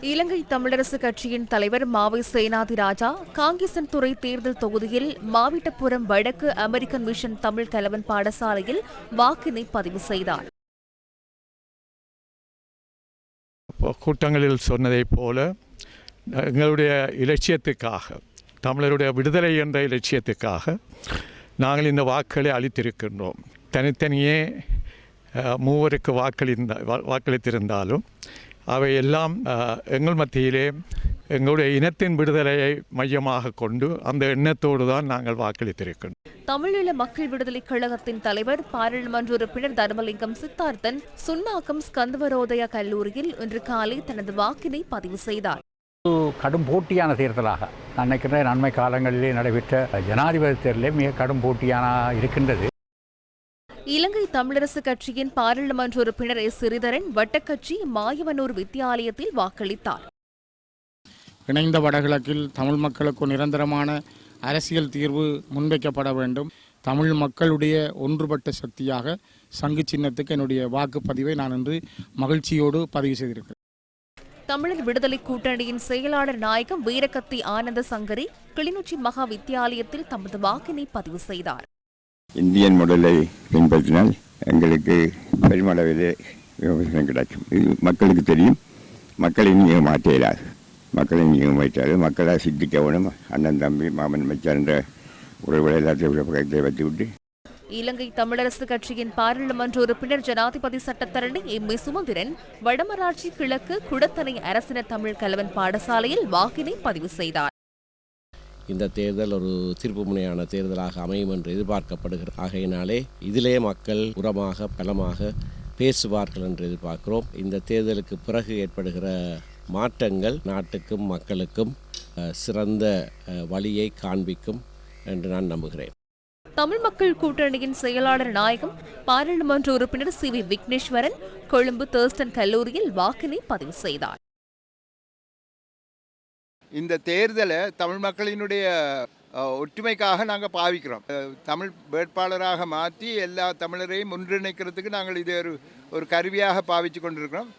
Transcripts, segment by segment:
இலங்கை தமிழரசு கட்சியின் தலைவர் மாவை சேனாதி ராஜா காங்கேசன் துறை தேர்தல் தொகுதியில் மாவிட்டபுரம் வடக்கு அமெரிக்கன் மிஷன் தமிழ் கலவன் பாடசாலையில் வாக்கினை பதிவு செய்தார். கூட்டங்களில் சொன்னதைப் போல எங்களுடைய இலட்சியத்துக்காக தமிழருடைய விடுதலை என்ற இலட்சியத்துக்காக நாங்கள் இந்த வாக்களை அளித்திருக்கின்றோம். தனித்தனியே மூவருக்கு வாக்களிந்த வாக்களித்திருந்தாலும் அவை எல்லாம் அஹ், எங்கள் மத்தியிலே எங்களுடைய இனத்தின் விடுதலையை மையமாக கொண்டு அந்த எண்ணத்தோடு தான் நாங்கள் வாக்களித்திருக்கின்றோம். தமிழீழ மக்கள் விடுதலைக் கழகத்தின் தலைவர் பாராளுமன்ற உறுப்பினர் தர்மலிங்கம் சித்தார்த்தன் சுன்னாக்கம் ஸ்கந்தவரோதயா கல்லூரியில் இன்று காலை தனது வாக்கினை பதிவு செய்தார். கடும் போட்டியான தேர்தலாக நான் நினைக்கிறேன் அண்மை காலங்களிலே நடைபெற்ற ஜனாதிபதி தேர்தலே மிக கடும் போட்டியான இருக்கின்றது. இலங்கை தமிழரசு கட்சியின் பாராளுமன்ற உறுப்பினர் எஸ் சிறிதரன் வட்டக்கட்சி மாயவனூர் வித்தியாலயத்தில் வாக்களித்தார். இணைந்த வடகிழக்கில் தமிழ் மக்களுக்கு நிரந்தரமான அரசியல் தீர்வு முன்வைக்கப்பட வேண்டும். தமிழ் மக்களுடைய ஒன்றுபட்ட சக்தியாக சங்கு சின்னத்துக்கு என்னுடைய வாக்குப்பதிவை நான் இன்று மகிழ்ச்சியோடு பதிவு செய்திருக்கிறேன். தமிழர் விடுதலை கூட்டணியின் செயலாளர் நாயகம் வீரகத்தி ஆனந்த சங்கரி கிளிநொச்சி மகா வித்தியாலயத்தில் தமது வாக்கினை பதிவு செய்தார். இந்தியன் முடலை பின்பற்றினால் எங்களுக்கு பெருமளவிலே விமர்சனம் கிடைக்கும். இது மக்களுக்கு தெரியும். மக்களை நீங்கள் மாற்ற இயலாது மக்களை நீங்கள் மாற்றாது மக்களாக சித்திக்கவனும் அண்ணன் தம்பி மாமன் மச்சான் என்ற உறவுகளை எல்லாத்தையும் பக்கத்தை வைத்துவிட்டு. இலங்கை தமிழரசு கட்சியின் பாராளுமன்ற உறுப்பினர் ஜனாதிபதி சட்டத்தரணி எம். ஏ. சுமந்திரன் வடமராட்சி கிழக்கு குடத்தனை அரசின தமிழ் கலவன் பாடசாலையில் வாக்கினை பதிவு செய்தார். இந்த தேர்தல் ஒரு திருப்புமுனையான தேர்தலாக அமையும் என்று எதிர்பார்க்கப்படுகிறது. ஆகையினாலே இதிலே மக்கள் உரமாக பலமாக பேசுவார்கள் என்று எதிர்பார்க்கிறோம். இந்த தேர்தலுக்கு பிறகு ஏற்படுகிற மாற்றங்கள் நாட்டுக்கும் மக்களுக்கும் சிறந்த வழியை காண்பிக்கும் என்று நான் நம்புகிறேன். தமிழ் மக்கள் கூட்டணியின் செயலாளர் நாயகம் பாராளுமன்ற உறுப்பினர் C V Wigneswaran Colombo Thurstan கல்லூரியில் வாக்கினை பதிவு செய்தார். இந்த தேர்தலை தமிழ் மக்களினுடைய ஒற்றுமைக்காக நாங்கள் பாவிக்கிறோம். தமிழ் வேட்பாளராக மாற்றி எல்லா தமிழரையும் ஒன்றிணைக்கிறதுக்கு நாங்கள் இதை ஒரு ஒரு கருவியாக பாவிச்சு கொண்டிருக்கிறோம்.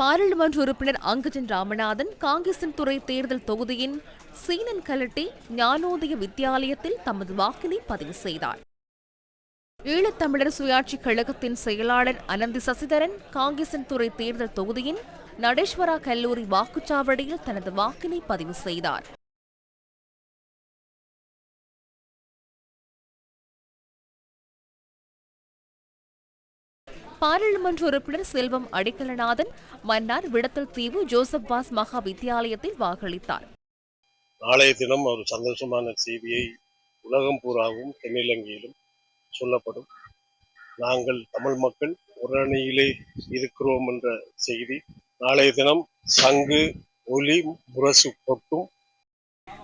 பாராளுமன்ற உறுப்பினர் அங்கஜன் ராமநாதன் காங்கிரசின் துறை தேர்தல் தொகுதியின் சீனன் கலட்டி ஞானோதய வித்தியாலயத்தில் தமது வாக்கினை பதிவு செய்தார். ஈழத்தமிழர் சுயாட்சி கழகத்தின் செயலாளர் அனந்தி சசிதரன் காங்கிரசின் துறை தேர்தல் தொகுதியின் நடேஸ்வரா கல்லூரி வாக்குச்சாவடியில் தனது வாக்கினை பதிவு செய்தார். பாராளுமன்ற உறுப்பினர் செல்வம் அடிக்கலநாதன் மன்னார் விடத்தல் தீவு ஜோசப் வாஸ் மகா வித்தியாலயத்தில் வாக்களித்தார். நாளைய தினம் ஒரு சந்தோஷமான செய்தியை உலகம் பூராவும் தென்னிலங்கையிலும் சொல்லப்படும். நாங்கள் தமிழ் மக்கள் ஒரு அணியிலே இருக்கிறோம் என்ற செய்தி நாளைய தினம் சங்கு ஒலி முரசு கொட்டும்.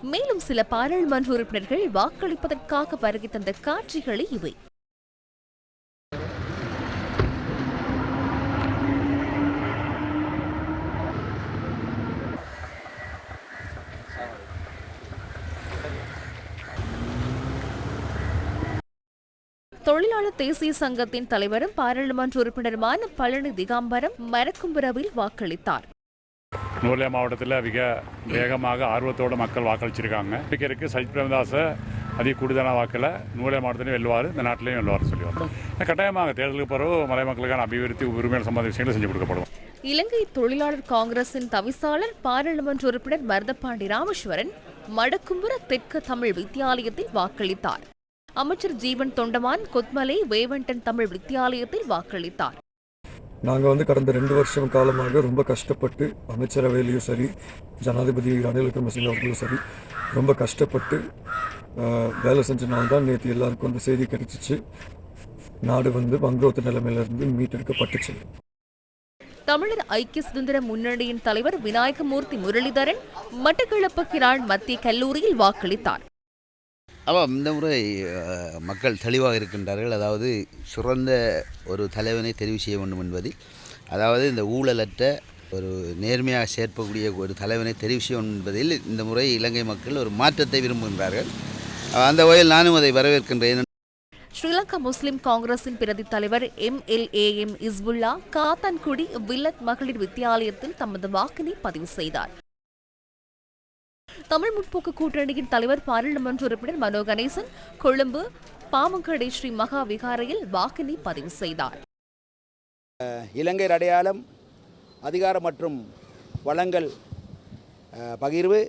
மேலும் சில பாராளுமன்ற உறுப்பினர்கள் வாக்களிப்பதற்காக வருகை தந்த காட்சிகளே இவை. தொழிலாளர் தேசிய சங்கத்தின் தலைவரும் பாராளுமன்ற உறுப்பினருமான பழனி திகாம்பரம் மரக்கும்புரவில் வாக்களித்தார். நூலியா மாவட்டத்தில் மிக வேகமாக ஆர்வத்தோடு மக்கள் வாக்களிச்சிருக்காங்க. ஸ்பீக்கருக்கு சஜித் பிரேமதாச அதிக கூடுதலான வாக்கில் நூலியா மாவட்டத்திலையும் வெல்லுவார் இந்த நாட்டிலையும் வெல்லுவார் சொல்லி வரோம் கட்டாயமாக தேர்தலுக்கு பிறகு மலை மக்களுக்கான அபிவிருத்தி உரிமையான சம்பந்த விஷயங்களை செஞ்சு கொடுக்கப்படும் இலங்கை தொழிலாளர் காங்கிரசின் தவிசாளர் பாராளுமன்ற உறுப்பினர் மருதப்பாண்டி ராமேஸ்வரன் மடக்கும்புர தெற்கு தமிழ் வித்தியாலயத்தில் வாக்களித்தார். அமைச்சர் ஜீவன் தொண்டமான் கொத்மலை வேவண்டன் தமிழ் வித்தியாலயத்தில் வாக்களித்தார். நாங்கள் வந்து கடந்த ரெண்டு வருஷம் காலமாக ரொம்ப கஷ்டப்பட்டு அமைச்சரவையிலையும் சரி ஜனாதிபதி ரணில் விக்ரமசிங்க அவர்களும் சரி ரொம்ப கஷ்டப்பட்டு வேலை செஞ்சனால தான் நேற்று எல்லாருக்கும் அந்த செய்தி கிடைச்சிச்சு. நாடு வந்து வங்குரோத்து நிலைமையிலிருந்து மீட்டெடுக்கப்பட்டுச்சு. தமிழர் ஐக்கிய சுதந்திர முன்னணியின் தலைவர் விநாயகமூர்த்தி முரளிதரன் மட்டக்களப்பு கிரான் மத்திய கல்லூரியில் வாக்களித்தார். ஆமாம் இந்த முறை மக்கள் தெளிவாக இருக்கின்றார்கள். அதாவது சிறந்த ஒரு தலைவனை தெரிவு செய்ய வேண்டும் என்பதில். அதாவது இந்த ஊழலற்ற ஒரு நேர்மையாக சேர்க்கக்கூடிய ஒரு தலைவனை தெரிவு செய்ய வேண்டும் என்பதில் இந்த முறை இலங்கை மக்கள் ஒரு மாற்றத்தை விரும்புகின்றார்கள். அந்த வகையில் நானும் அதை வரவேற்கின்றேன். ஸ்ரீலங்கா முஸ்லிம் காங்கிரசின் பிரதி தலைவர் M L A M Hizbullah Kattankudy வில்லத் மகளிர் வித்தியாலயத்தில் தமது வாக்கினை பதிவு செய்தார். தமிழ் முற்போக்கு கூட்டணியின் தலைவர் பாராளுமன்ற உறுப்பினர் மனோ கணேசன் கொழும்பு பாமங்கடை ஸ்ரீ மகா விகாரையில் வாக்கினை பதிவு செய்தார். இலங்கை அடையாளம் அதிகாரம் மற்றும் வளங்கள் பகிர்வு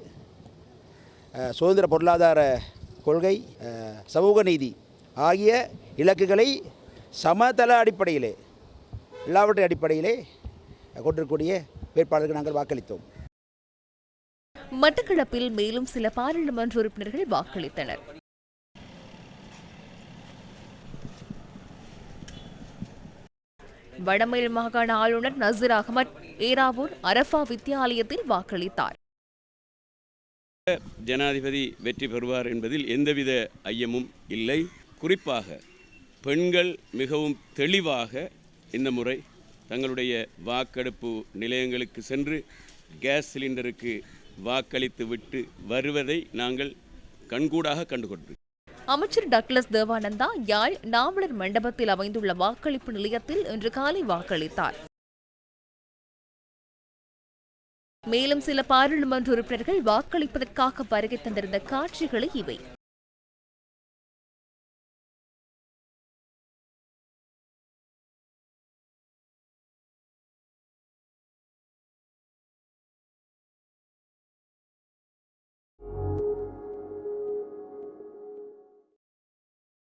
சுதந்திர பொருளாதார கொள்கை சமூக நீதி ஆகிய இலக்குகளை சமதள அடிப்படையிலே எல்லாவற்றின் அடிப்படையிலே கொண்டிருக்கக்கூடிய வேட்பாளருக்கு நாங்கள் வாக்களித்தோம். மட்டக்களப்பில் மேலும் சில பாராளுமன்ற உறுப்பினர்கள் வாக்களித்தனர். வடமேல் மாகாண ஆளுநர் நசீர் அகமத் ஏராவூர் அரஃபா வித்தியாலயத்தில் வாக்களித்தார். ஜனாதிபதி வெற்றி பெறுவார் என்பதில் எந்தவித ஐயமும் இல்லை. குறிப்பாக பெண்கள் மிகவும் தெளிவாக இந்த முறை தங்களுடைய வாக்கெடுப்பு நிலையங்களுக்கு சென்று கேஸ் சிலிண்டருக்கு வாக்களித்து விட்டு வருவதை நாங்கள் கண்கூடாக கண்டுகொண்டிருக்கிறோம். அமைச்சர் டக்ளஸ் தேவானந்தா யாழ் நாவலர் மண்டபத்தில் அமைந்துள்ள வாக்களிப்பு நிலையத்தில் இன்று காலை வாக்களித்தார். மேலும் சில பாராளுமன்ற உறுப்பினர்கள் வாக்களிப்பதற்காக வருகை தந்திருந்த காட்சிகளை இவை.